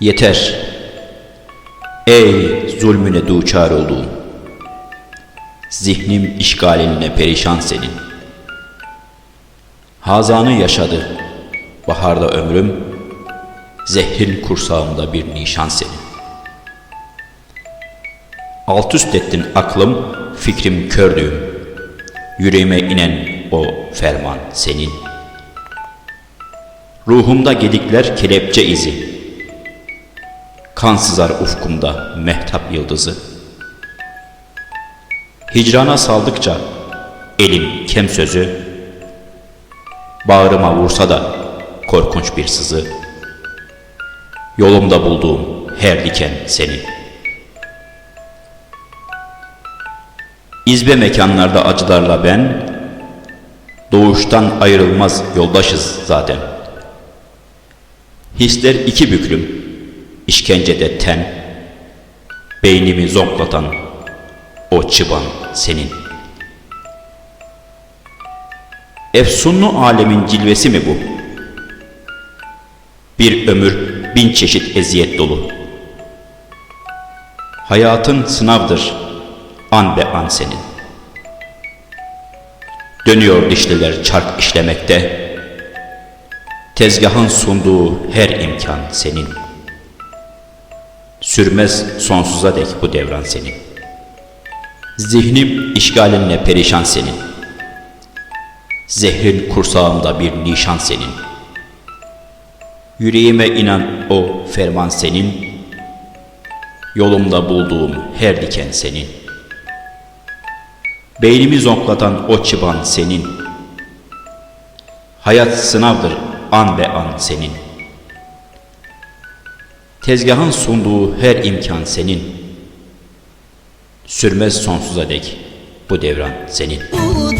Yeter. Ey zulmüne duçar olduğum. Zihnim işgalinle perişan senin. Hazanı yaşadı. Baharda ömrüm, zehrin kursağımda bir nişan senin. Alt üst ettin aklım, fikrim kördüğüm. Yüreğime inen o ferman senin. Ruhumda gedikler kelepçe izi. Kan sızar ufkumda mehtap yıldızı. Hicrana saldıkça elim kem sözü, bağrıma vursa da korkunç bir sızı. Yolumda bulduğum her diken senin. İzbe mekanlarda acılarla ben, doğuştan ayrılmaz yoldaşız zaten. Hisler iki büklüm, işkencede ten, beynimi zonklatan o çıban senin. Efsunlu alemin cilvesi mi bu? Bir ömür bin çeşit eziyet dolu. Hayatın sınavdır, an be an senin. Dönüyor dişliler çark işlemekte, tezgahın sunduğu her imkan senin. Sürmez sonsuza dek bu devran senin. Zihnim işgalinle perişan senin. Zehrin kursağımda bir nişan senin. Yüreğime inen o ferman senin. Yolumda bulduğum her diken senin. Beynimi zonklatan o çıban senin. Hayat sınavdır an be an senin. Tezgahın sunduğu her imkan senin. Sürmez sonsuza dek bu devran senin. Bu